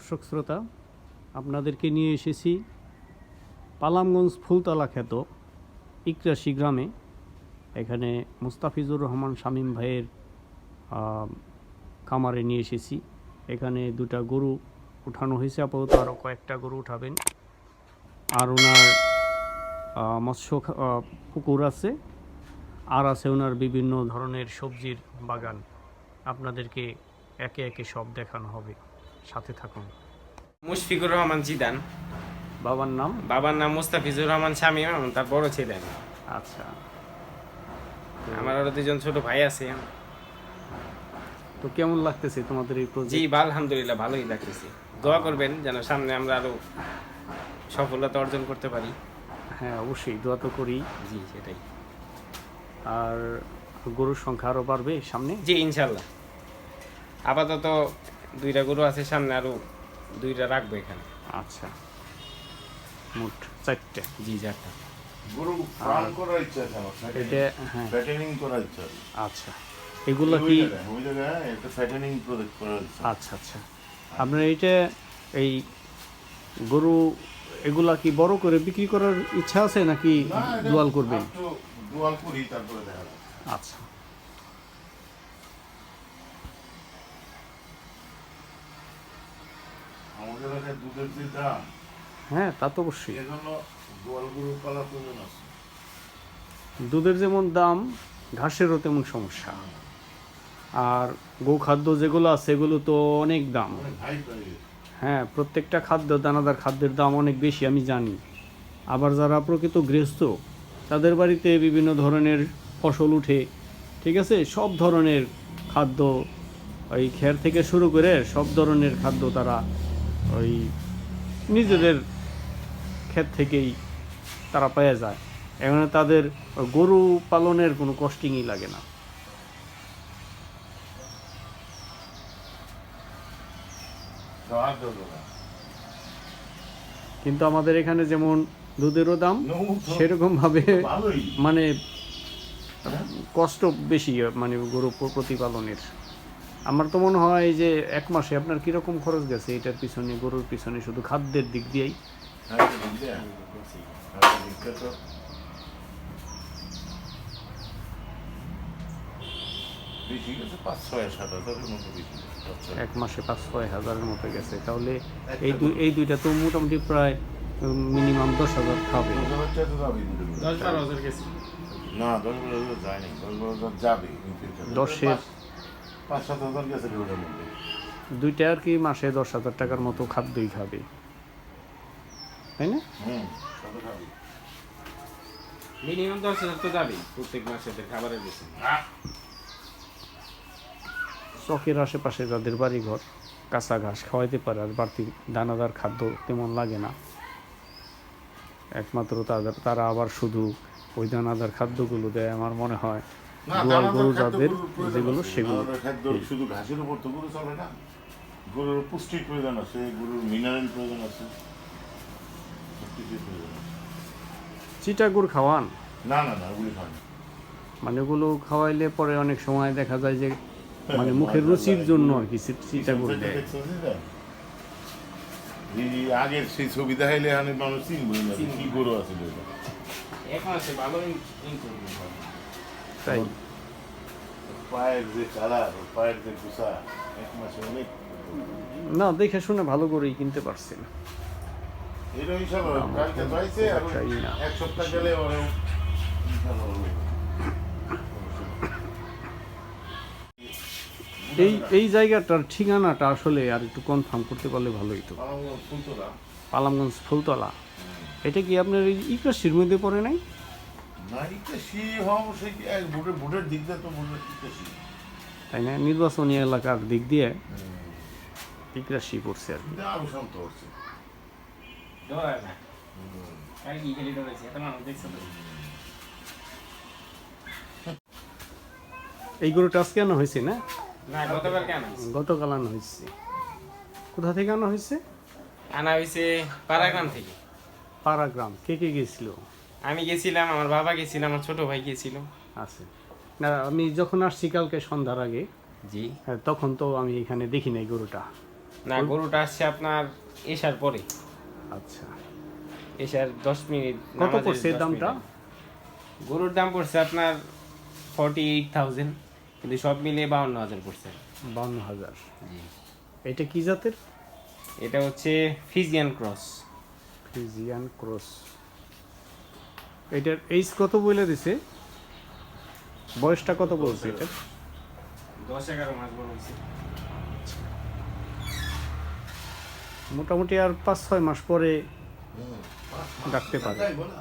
দর্শক শ্রোতা, আপনাদেরকে নিয়ে এসেছি পালামগঞ্জ ফুলতলা খ্যাত ইকরাশি গ্রামে। এখানে মুস্তাফিজুর রহমান শামীম ভাইয়ের খামারে নিয়ে এসেছি। এখানে দুটা গরু উঠানো হয়েছে, আপাতত আরও কয়েকটা গরু উঠাবেন। আর ওনার মৎস্য পুকুর আছে। আর আছে ওনার বিভিন্ন ধরনের সবজির বাগান। আপনাদেরকে একে একে সব দেখানো হবে। সাথে থাকুন। মুশফিকুর রহমান জিদান। বাবার নাম? বাবার নাম মুস্তাফিজুর রহমান শামীম এবং তার বড় ছিলেন আচ্ছা। আমার আরও দুজন ছোট ভাই আছে। তো কেমন লাগতেছে তোমাদের এই জি প্রজেক্ট বা আলহামদুলিল্লাহ ভালোই লাগতেছে। দোয়া করবেন যেন সামনে আমরা আরও সফলতা অর্জন করতে পারি। হ্যাঁ অবশ্যই দোয়া তো করি। জি সেটাই। আর গরুর সংখ্যা আরও বাড়বে সামনে? জি ইনশাল্লাহ। আপাতত দুইটা গরু আছে সামনে আরও দুইটা রাখব এখানে। আচ্ছা। মোট চারটে। জি চারটা। গরু ফার্ম করার ইচ্ছা আছে আমার এটা হ্যাঁ। ফ্যাটেনিং করার ইচ্ছা আছে। আচ্ছা। এগুলো কি ওই জায়গায় একটা ফ্যাটেনিং প্রজেক্ট করার ইচ্ছা আচ্ছা আচ্ছা। আপনার এইটা এই গরু এগুলা কি বড় করে বিক্রি করার ইচ্ছা আছে নাকি দুয়াল করবেন? দুয়াল করি তারপরে দেখা যাবে। আচ্ছা। দুধের যে দাম হ্যাঁ তা তো অবশ্যই। এজন্য দুয়াল পালা প্রয়োজন আছে। দুধের যেমন দাম ঘাসেরও তেমন সমস্যা। আর গোখাদ্য যেগুলো আছে সেগুলো তো অনেক দাম। হ্যাঁ প্রত্যেকটা খাদ্য দানাদার খাদ্যের দাম অনেক বেশি আমি জানি। আবার যারা প্রকৃত গৃহস্থ তাদের বাড়িতে বিভিন্ন ধরনের ফসল উঠে ঠিক আছে? সব ধরনের খাদ্য ওই খের থেকে শুরু করে সব ধরনের খাদ্য তারা ওই নিজেদের ক্ষেত থেকেই তারা পেয়ে যায়। এখানে তাদের গরু পালনের কোনো কস্টিংই লাগে না। কিন্তু আমাদের এখানে যেমন দুধেরও দাম সেরকমভাবে মানে কষ্ট বেশি মানে গরু প্রতিপালনের। আমার তো মনে হয় যে এক মাসে আপনার কীরকম খরচ গেছে? এটার পিছনে গরুর পিছনে শুধু খাদ্যের দিক দিয়েই। এক মাসে পাঁচ ছয় হাজারের মতো গেছে। তাহলে এই দুই এই দুইটা তো মোটামুটি প্রায় মিনিমাম দশ হাজার খাবে। না দশ হাজার যাবে। দশের পাঁচ- সাত হাজার গেছে ওটার মধ্যে। দুইটা আর কি মাসে দশ হাজার টাকার মতো খাদ্যই খাবে। তাই না? হুম মিনিমাম দশ হাজার তো যাবেই প্রত্যেক মাসে খাবারের বেশি। চকের আশেপাশে যাদের বাড়িঘর কাঁচা ঘাস খাওয়াইতে পারে আর বাড়তি দানাদার খাদ্য তেমন লাগে না। একমাত্র তাদের তারা আবার শুধু ওই দানাদার খাদ্যগুলো দেয় আমার মনে হয়। গোয়াল গরু যাদের গরুর যেগুলো সেগুলো। শুধু ঘাসের উপর তো গরু চলে না গরুর পুষ্টির প্রয়োজন আছে গরুর মিনারেল প্রয়োজন আছে আছে। চিটাগুড় খাওয়ান? না না না ওগুলি খায় না। মানে ওগুলো খাওয়াইলে পরে অনেক সময় দেখা যায় যে মানে মুখের রুচির জন্য আর কি চি- চিটাগুড় দেয়। আগের সেই ছবি দেখাইলে আমি মানুষ চিনবই না কি গরু আছে এটা এক মাসে ভালো হবে তাই পায়ের যে কালার পায়ের যে কুসা এক মাসে অনেক না দেখে শুনে ভালো করেই কিনতে একটাই না। এক সপ্তাহ গেলে। এই এই জায়গাটার ঠিকানাটা আসলে আর একটু কনফার্ম করতে পারলে ভালোই তো। পালামগঞ্জ ফুলতলা। এটা কি আপনার এই ইকাশির মধ্যে পড়ে নাই? না ইকাশি হম সে ভোটের ভোটের দিক দিয়ে তো ভোটের ইকাশি তাই না? নির্বাচনী এলাকার দিক দিয়ে ইকরাশি পড়ছে আর কি। আরও শান্ত হচ্ছে ডরায় না কাল কি খেলে ডরেছে এত মানুষ দেখছ তো। এই গরুটা আজকে আনা হয়েছে না? না গতকাল আনা হয়েছে। কোথা থেকে আনা হয়েছে? আনা হয়েছে পাড়াগ্রাম থেকে। পাড়াগ্রাম। কে কে গেছিল? আমি গেছিলাম আমার বাবা গেছিল আমার ছোট ভাই গেছিল। আছে না আমি যখন আসছি কালকে সন্ধ্যার আগে জি। হ্যাঁ, তখন তো আমি এখানে দেখি নাই গরুটা। না গরুটা আসছে আপনার এসার পরে। আচ্ছা। এসার দশ মিনিট কত পড়ছে দামটা? গরুর দাম পড়ছে আপনার ফর্টি এইট থাউজেন্ড কিন্তু সব মিলিয়ে বাউন্ন হাজার পড়ছে। বান্ন হাজার। জি। এটা কি জাতের? এটা হচ্ছে ফিজিয়ান ক্রস ফিজিয়ান ক্রস এটার এইজ কত বলে দিছে? বয়সটা কত বলছে এটা? দশ এগারো মাস হয়েছে মোটামুটি আর পাঁচ ছয় মাস পরে ডাকতে পারে।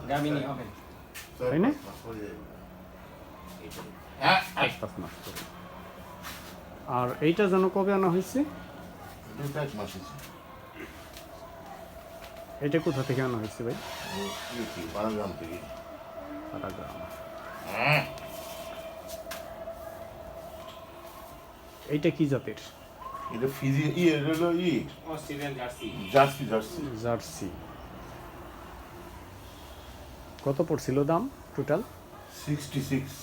গামিনী হবে। তাই না? হ্যাঁ পাঁচ পাঁচ মাস পরে। আর এইটা যেন কবে আনা হয়েছে? এটা কোথা থেকে আনা হয়েছে ভাই? থেকে? হ্যাঁ এইটা কি জাতের? এটা ফিজি ই এটা হলো ই। Australian Jersey. Jersey Jersey. Jersey. কত পড়ছিল দাম টোটাল সিক্সটি সিক্স।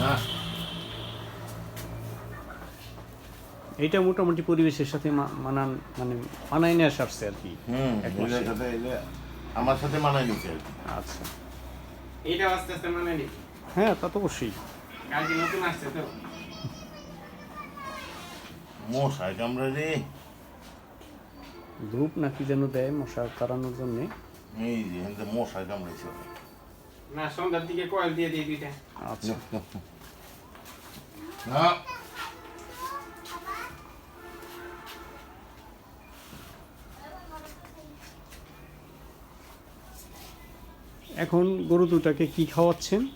হ্যাঁ। এইটা মোটামুটি পরিবেশের সাথে মানান মানে মানাই নিয়ে আসছে আর কি। এটা আমার সাথে মানায় নিচ্ছে আচ্ছা। এইটা আস্তে আস্তে মানে নি হ্যাঁ তা তো অবশ্যই। কালকে নতুন আসছে তো? মশাই কামড়ে রে। ধূপ নাকি যেন দেয় মশা তাড়ানোর জন্য? এই যে মশাই কামড়েছে না সন্ধ্যার দিকে কয়েল দিয়ে দিই দুইটা। আচ্ছা। না এখন গরু দুটাকে কি খাওয়াচ্ছেন?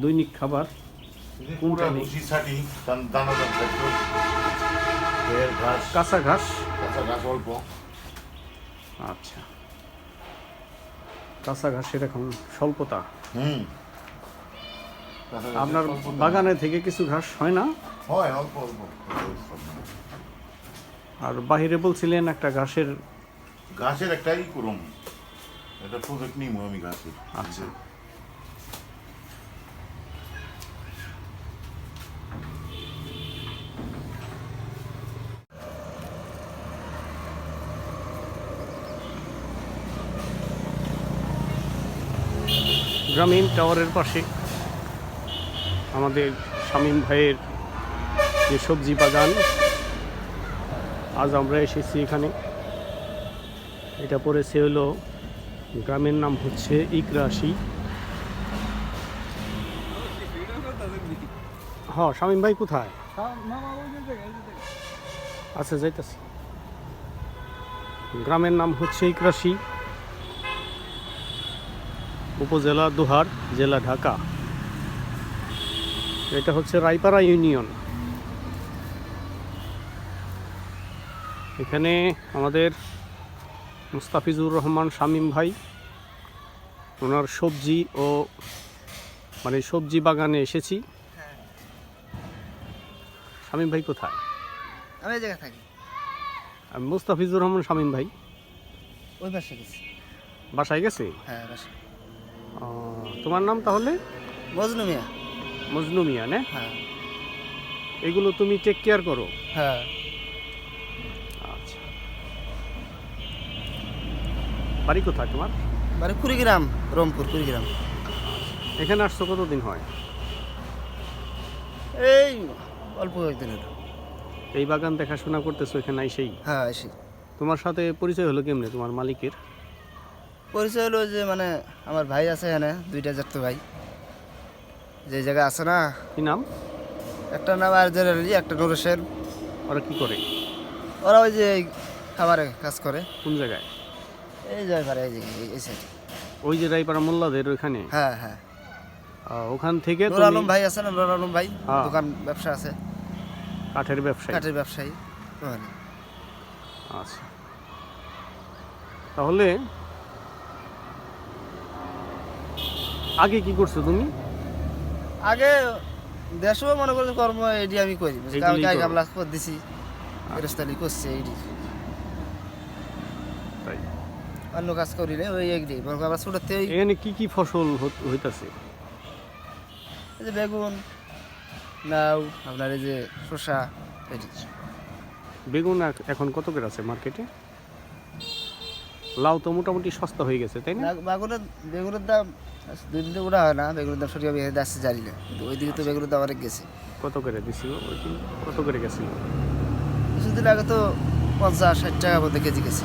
দৈনিক খাবার ঘাস কাঁচা ঘাস? কাঁচা ঘাস অল্প। আচ্ছা। কাঁচা ঘাসের এখন স্বল্পতা। হুম। আপনার বাগানে থেকে কিছু ঘাস হয় না? হয় অল্প অল্প আর বাহিরে বলছিলেন একটা ঘাসের ঘাসের একটাই করুন এটা প্রজেক্ট নিব আমি ঘাসের আচ্ছা। গ্রামীণ টাওয়ারের পাশে আমাদের শামীম ভাইয়ের যে সবজি বাগান আজ আমরা এসেছি এখানে। এটা পড়েছে হলো গ্রামের নাম হচ্ছে ইকরাশি। হ্যাঁ শামীম ভাই কোথায়? আচ্ছা যাইতাছি। গ্রামের নাম হচ্ছে ইকরাশি। উপজেলা দোহার, জেলা ঢাকা। এটা হচ্ছে রায়পাড়া ইউনিয়ন। এখানে আমাদের মুস্তাফিজুর রহমান শামীম ভাই। ওনার সবজি ও মানে সবজি বাগানে এসেছি। শামীম ভাই কোথায়? আমি এই জায়গায় থাকি। আমি মুস্তাফিজুর রহমান শামীম ভাই? ওই পাশে গেছি। বাসায় গেছে? হ্যাঁ বাসা ও, তোমার নাম তাহলে? মজনু মিয়া। মজনু মিয়া না? হ্যাঁ। এগুলো তুমি টেক কেয়ার করো। হ্যাঁ। বাড়ি কোথায় তোমার? বাড়ি কুড়িগ্রাম রংপুর কুড়িগ্রাম। এখানে আসছো কতদিন হয়? এই অল্প কয়েকদিন এই বাগান দেখাশোনা করতেছো এখানে এসেই? হ্যাঁ আসি তোমার সাথে পরিচয় হলো কেমনে তোমার মালিকের? পরিচয় হলো যে মানে আমার ভাই আছে এখানে দুইটা চারটে ভাই। যে জায়গা আছে না কি নাম? একটা নাম আরজার আলী একটা নুর ওরা কি করে? ওরা ওই যে খাবারে কাজ করে। কোন জায়গায়? এই সাইড। ওই যে রায়পাড়া মোল্লাদের ওইখানে? হ্যাঁ হ্যাঁ। ওখান থেকে নুর আলম ভাই আছে না? নুর আলম ভাই হ্যাঁ। দোকান ব্যবসা আছে। কাঠের ব্যবসায়ী। কাঠের ব্যবসায়ী আচ্ছা। তাহলে আগে কি করছ তুমি? আগে দেশও মনে করছে কর্ম এডি আমি করি। এইগুলোই কালকে করো। গামলা করে দিছি। ফেরস্তালি করছে এইডি তাই অন্য কাজ করি না ওই আবার ছোটোতে ওই এখানে কি কি ফসল হইতাছে? এই যে বেগুন লাউ আপনার এই যে শসা বেগুন এখন কত করে আছে মার্কেটে? লাউ তো মোটামুটি সস্তা হয়ে গেছে তাই না? বাগুনের বেগুনের দাম দুই দিন ওটা হয় না বেগুনের দাম সঠিক বেড়ে যাচ্ছে জানি না। কিন্তু ওই দিকে তো বেগুনের দাম অনেক গেছে। কত করে দিছিল ওই দিন? কত করে গেছিল? কিছুদিন আগে তো পঞ্চাশ ষাট টাকা মধ্যে কেজি গেছে।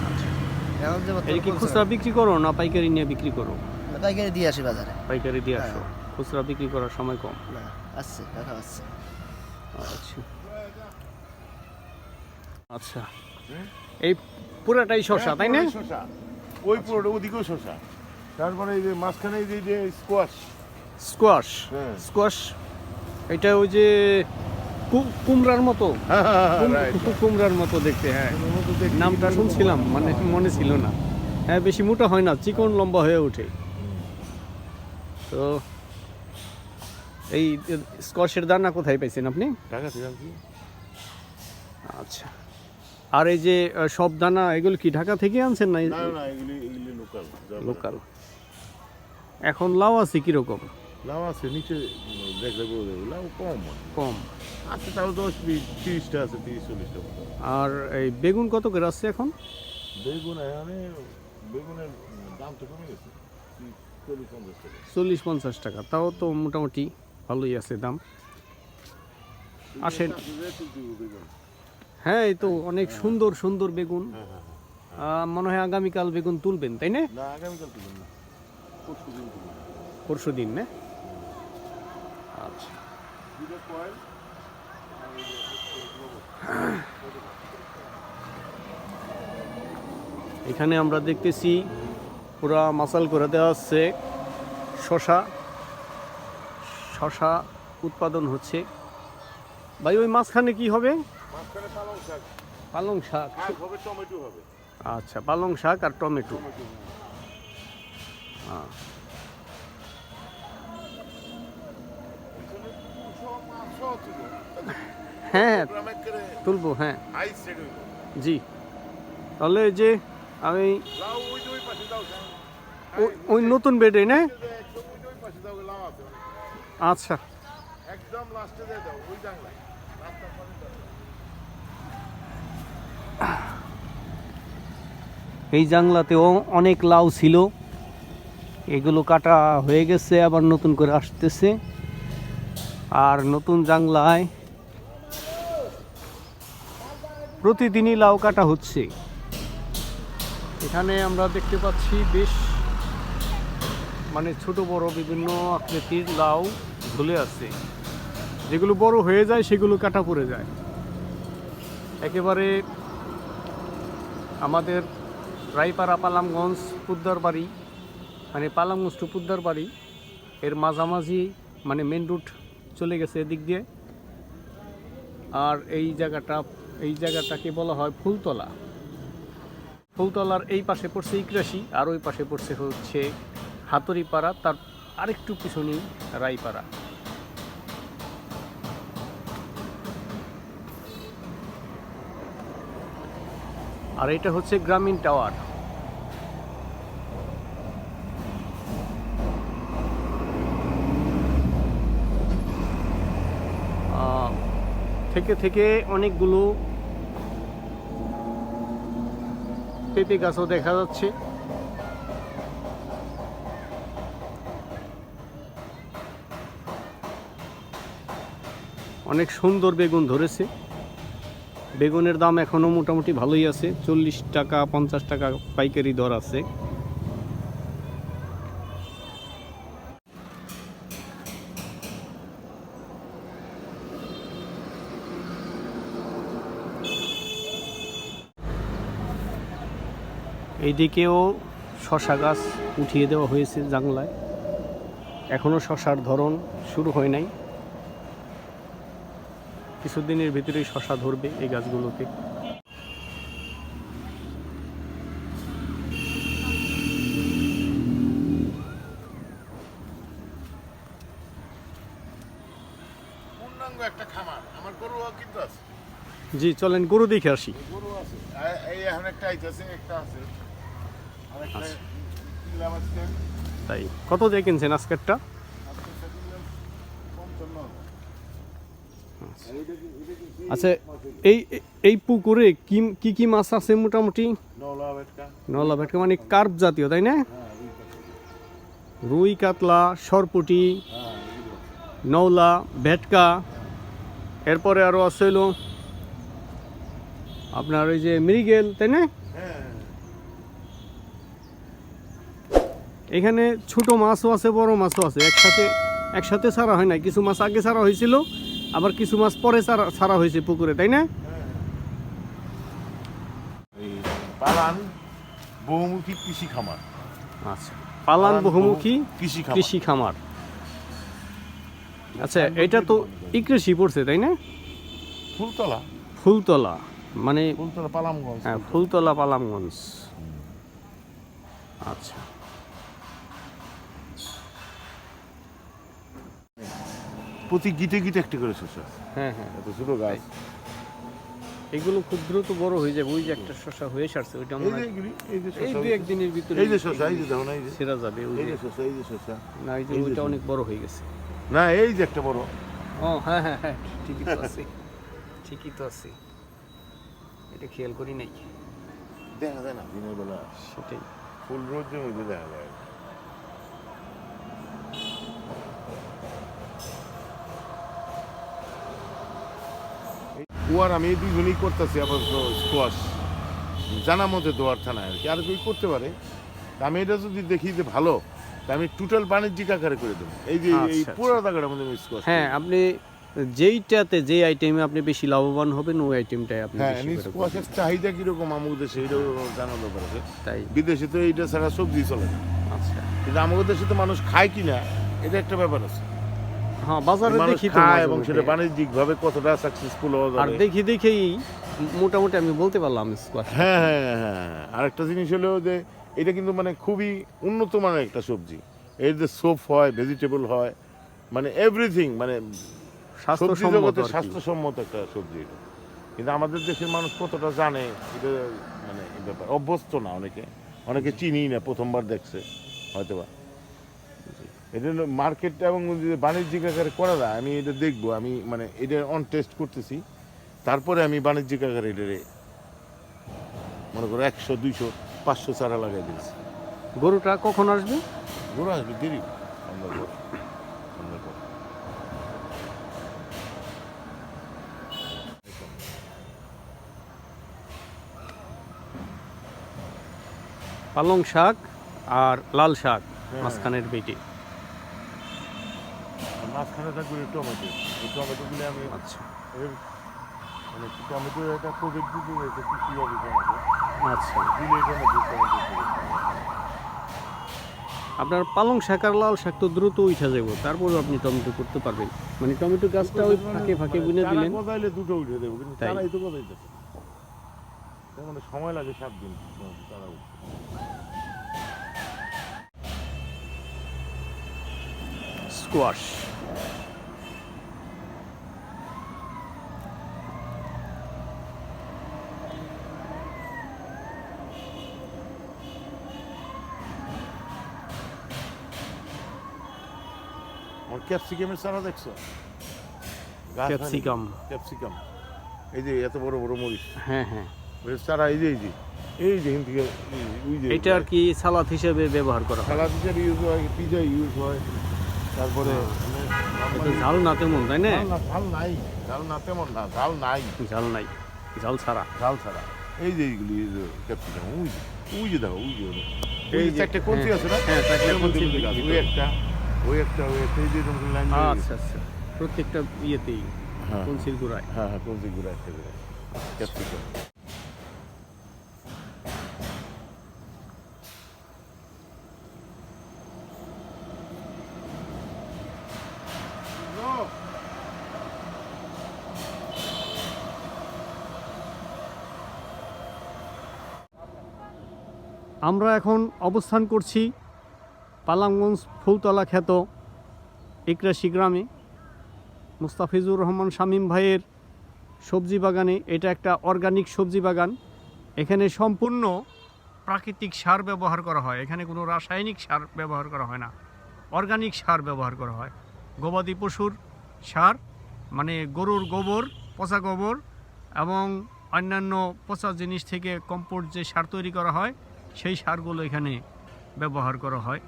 কি খুচরা বিক্রি করো না পাইকারি নিয়ে বিক্রি করো? পাইকারি দিয়ে আসি বাজারে। পাইকারি দিয়ে হ্যাঁ। আসো। খুচরা বিক্রি করার সময় কম। না আসছে দেখা আসছে। আচ্ছা। আচ্ছা। এই পুরাটাই শসা তাই না? হ্যাঁ, শসা। ওই পুরোটা ওদিকেও শসা। তারপরে এই যে মাঝখানে এই যে- যে স্কোয়াশ স্কোয়াশ হ্যাঁ। স্কোয়াশ এটা ওই যে কুমড়ার মতো। কুম- কুমড়ার মতো দেখতে হ্যাঁ। নামটা শুনছিলাম মানে মনে ছিল না। হ্যাঁ বেশি মোটা হয় না চিকন লম্বা হয়ে ওঠে। তো এই স্কোয়াশের দানা কোথায় পাইছেন আপনি? আচ্ছা। আর এই যে সব দানা এগুলো কি ঢাকা থেকে আনছেন না লোকাল লোকাল এখন লাউ আছে কীরকম? লাউ আছে নিচে দেখলে লাউ কম। কম। আছে তাও দশ বিশ তিরিশটা আছে তিরিশ চল্লিশটা আর এই বেগুন কত করে আসছে এখন? বেগুন এখানে বেগুনের দাম তো কমে গেছে চল্লিশ পঞ্চাশ টাকা। তাও তো মোটামুটি ভালোই আছে দাম। আসেন। হ্যাঁ এই তো অনেক সুন্দর সুন্দর বেগুন। হ্যাঁ হ্যাঁ আহ, মনে হয় আগামীকাল বেগুন তুলবেন তাই না? পরশু দিন না? আচ্ছা। এখানে আমরা দেখতেছি পুরা মাসাল করে দেওয়া হচ্ছে শশা। শশা উৎপাদন হচ্ছে। ভাই ওই মাঝখানে কি হবে? পালং শাক। আচ্ছা পালং শাক আর টমেটো। হ্যাঁ। করে তুলবো হ্যাঁ। জি। তাহলে এই যে আমি ওই ওই নতুন বেডে না। আচ্ছা। একদম লাস্টে দাও ওই জানলায়। রাস্তার পাশে দাও। এই জাংলাতেও অনেক লাউ ছিল। এগুলো কাটা হয়ে গেছে আবার নতুন করে আসতেছে। আর নতুন জাংলায় প্রতিদিনই লাউ কাটা হচ্ছে। এখানে আমরা দেখতে পাচ্ছি বেশ মানে ছোট, বড় বিভিন্ন আকৃতির লাউ ঝুলে আছে। যেগুলো বড় হয়ে যায়, সেগুলো কাটা পড়ে যায়। একেবারে আমাদের রায়পাড়া পালামগঞ্জ পুদ্দার বাড়ি মানে পালামগঞ্জ টু পুদ্দার বাড়ি, এর মাঝামাঝি মানে মেন রুট চলে গেছে এদিক দিয়ে। আর এই জায়গাটা এই জায়গাটাকে বলা হয় ফুলতলা। ফুলতলার এই পাশে পড়ছে ইকরাশি, আর ওই পাশে পড়ছে হচ্ছে হাতুরিপাড়া তার আরেকটু পিছনেই রায়পাড়া। আর এটা হচ্ছে গ্রামীণ টাওয়ার। থেকে থেকে অনেকগুলো পেঁপে গাছও দেখা যাচ্ছে। অনেক সুন্দর বেগুন ধরেছে। বেগুনের দাম এখনও মোটামুটি ভালোই আছে। চল্লিশ টাকা, পঞ্চাশ টাকা পাইকারি দর আছে। এইদিকেও শশা গাছ উঠিয়ে দেওয়া হয়েছে জাংলায় এখনও শশার ধরন শুরু হয় নাই। কিছুদিনের ভিতরেই শশা ধরবে এই গাছগুলোতে একটা খামার। আমার গরু কিন্তু আছে। জি চলেন গরু দেখে আসি। গরু আছে। এই এখন একটা আইতেছে একটা আছে আর একটা আচ্ছা। কিনলাম আজকে তাই, কত দিয়ে কিনছেন আজকেরটা? আজকে আচ্ছা এই এই পুকুরে কি কি মাছ আছে মোটামুটি? নলা ভেটকা মানে কার্প জাতীয়, তাই না? রুই, কাতলা, সরপুটি, নওলা, ভেটকা, এরপরে আরও আছে হলো আপনার ওই যে মৃগেল, তাই না? এখানে ছোট মাছও আছে বড় মাছও আছে। একসাথে একসাথে ছাড়া হয় না কিছু মাছ আগে ছাড়া হয়েছিল আবার কিছু মাছ পরে ছাড়া ছাড়া হয়েছে পুকুরে তাই না? পালান বহুমুখী কৃষি খামার। আচ্ছা পালান বহুমুখী কৃষি কৃষি খামার। আচ্ছা এটা তো ইকরেশি পড়ছে তাই না? ফুলতলা। ফুলতলা মানে ফুলতলা পালামগঞ্জ। হ্যাঁ ফুলতলা পালামগঞ্জ। আচ্ছা। প্রতি গিটে গিটে একটি করে শস্য হ্যাঁ হ্যাঁ। এত ছোট গাছ। এগুলো খুব দ্রুত বড় হয়ে যাবে ওই যে একটা শসা হয়ে সারছে ওইটা এই মনে যে হয় এই যে এই শসা একদিনের ভিতরে এই যে শসা এই যে দেখো না এই যে। সেরা যাবে ওই যে। শসা এই যে শসা। না এই যে ওইটা অনেক বড় হয়ে গেছে। না এই যে একটা বড়। ও হ্যাঁ হ্যাঁ হ্যাঁ ঠিকই তো আছে। ঠিকই তো আছে। এটা খেয়াল করি নাই। দেখা যায় না দিনের বেলা। সেটাই। ফুল রোদের মধ্যে দেখা যায়। ও আর আমি এই দুজনেই করতেছি আপাতত স্কোয়াশ জানা মতে দোয়ার থানায় আর কি আর কেউ করতে পারে। তা আমি এটা যদি দেখি যে ভালো তা আমি টোটাল বাণিজ্যিক আকারে করে দেবো। এই যে এই আচ্ছা, পুরো জায়গাটার মধ্যে আমি স্কোয়াশ হ্যাঁ আপনি যেইটাতে যে আইটেমে আপনি বেশি লাভবান হবেন ওই আইটেমটাই আপনি হ্যাঁ আমি স্কোয়াশের চাহিদা কীরকম আমাদের দেশে এটাও জানার ব্যাপার আছে তাই। বিদেশে তো এইটা ছাড়া সবজি চলে না। আচ্ছা। কিন্তু আমাদের দেশে তো মানুষ খায় কি না এটা একটা ব্যাপার আছে। হ্যাঁ বাজারে দেখি তো এবং সেটা বাণিজ্যিক ভাবে কতটা সাকসেসফুল হওয়া আর দেখি দেখেই মোটামুটি আমি বলতে পারলাম স্কোয়াশ হ্যাঁ হ্যাঁ হ্যাঁ, আরেকটা জিনিস হলো যে এটা কিন্তু মানে খুবই উন্নত মানের একটা সবজি। এর যে সোপ হয় ভেজিটেবল হয় মানে এভরিথিং মানে সবজি স্বাস্থ্যসম্মত জগতে স্বাস্থ্যসম্মত একটা সবজি এটা। কিন্তু আমাদের দেশের মানুষ কতটা জানে এটা মানে ব্যাপার। অভ্যস্ত না অনেকে। অনেকে চিনি না প্রথমবার দেখছে হয়তো বা এটা হলো মার্কেট এবং বাণিজ্যিক আকারে করা যায় আমি এটা দেখব আমি মানে এটা অন টেস্ট করতেছি। তারপরে আমি বাণিজ্যিক আকারে এটা মনে করো একশো দুইশো পাঁচশো চারা লাগাই দিয়েছি। গরুটা কখন আসবে? গরু আসবে দেরি। পালং শাক আর লাল শাক হ্যাঁ। মাঝখানের বেটি। মাঝখানে থাকবে টমেটো। এই টমেটোগুলো আমি আচ্ছা। এর মানে টমেটো একটা প্রজেক্ট দিতে হয়েছে কৃষি আমাকে আচ্ছা। দিলে মধ্যে টমেটো আপনার পালং শাক আর লাল শাক তো দ্রুত উঠে যাব তারপর আপনি টমেটো করতে পারবেন। মানে টমেটো গাছটা ওই ফাঁকে ফাঁকে বুনে দিলেন। গজাইলে দুটো উঠে দেবো কিন্তু তাই। চারাই তো গজাইতেছে। তার মানে সময় লাগে সাত দিন উঠতে। স্কোয়াশ আমার ক্যাপসিকামের চারা দেখছ ক্যাপসিকাম ক্যাপসিকাম এই যে এত বড় বড় মরিচ হ্যাঁ হ্যাঁ ওই চারা এই যে এই যে এই যে থেকে যে এটা আর কি সালাদ হিসেবে ব্যবহার করা সালাদ হিসেবে ইউজ হয় পিজা ইউজ হয় তারপরে ঝাল না তেমন তাই না? ঝাল নাই। ঝাল না তেমন না ঝাল নাই। ঝাল নাই ঝাল ছাড়া। ঝাল ছাড়া। এই যে এইগুলি যে ক্যাপসিকাম ওই ওই যে দেখো ওই যে ওই এই যে, কঞ্চি হ্যাঁ, আছে না? হ্যাঁ, চারটে কঞ্চির। ভিতরে। ওই একটা ওই একটা ওই একটা এই যে এরকম লাইন আচ্ছা আচ্ছা প্রত্যেকটা ইয়েতেই হ্যাঁ কঞ্চির গোড়ায়। হ্যাঁ হ্যাঁ কঞ্চি গুলো একটা ক্যাপসিকাম। আমরা এখন অবস্থান করছি পালামগঞ্জ ফুলতলা খ্যাত ইকরাশি গ্রামে। মুস্তাফিজুর রহমান শামীম ভাইয়ের সবজি বাগানে এটা একটা অর্গানিক সবজি বাগান। এখানে সম্পূর্ণ প্রাকৃতিক সার ব্যবহার করা হয়। এখানে কোনো রাসায়নিক সার ব্যবহার করা হয় না। অর্গানিক সার ব্যবহার করা হয়। গবাদি পশুর সার মানে গরুর গোবর, পচা গোবর এবং অন্যান্য পচা জিনিস থেকে কম্পোস্ট যে সার তৈরি করা হয় সেই সারগুলো এখানে ব্যবহার করা হয়।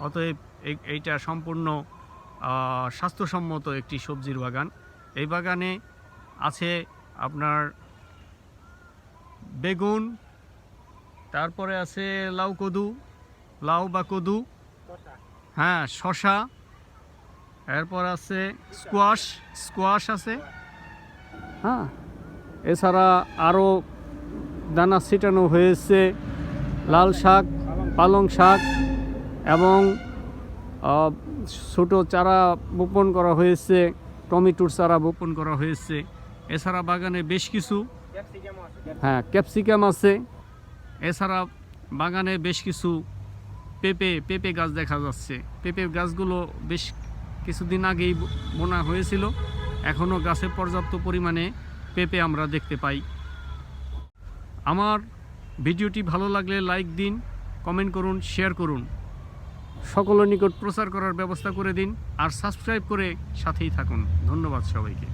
অতএব এই- এইটা সম্পূর্ণ স্বাস্থ্যসম্মত একটি সবজির বাগান। এই বাগানে আছে আপনার বেগুন, তারপরে আছে লাউ কদু, লাউ বা কদু হ্যাঁ শশা এরপর আছে স্কোয়াশ স্কোয়াশ আছে হ্যাঁ এছাড়া আরও দানা ছিটানো হয়েছে। লাল শাক, পালং শাক এবং ছোটো চারা বপন করা হয়েছে, টমেটোর চারা বপন করা হয়েছে। এছাড়া বাগানে বেশ কিছু হ্যাঁ ক্যাপসিকাম আছে। এছাড়া বাগানে বেশ কিছু পেঁপে পেঁপে গাছ দেখা যাচ্ছে। পেঁপে গাছগুলো বেশ কিছুদিন আগেই বোনা হয়েছিল। এখনও গাছে পর্যাপ্ত পরিমাণে পেঁপে আমরা দেখতে পাই। আমার ভিডিওটি ভালো লাগলে লাইক দিন কমেন্ট করুন শেয়ার করুন। সকলের নিকট প্রচার করার ব্যবস্থা করে দিন আর সাবস্ক্রাইব করে সাথেই থাকুন। ধন্যবাদ সবাইকে।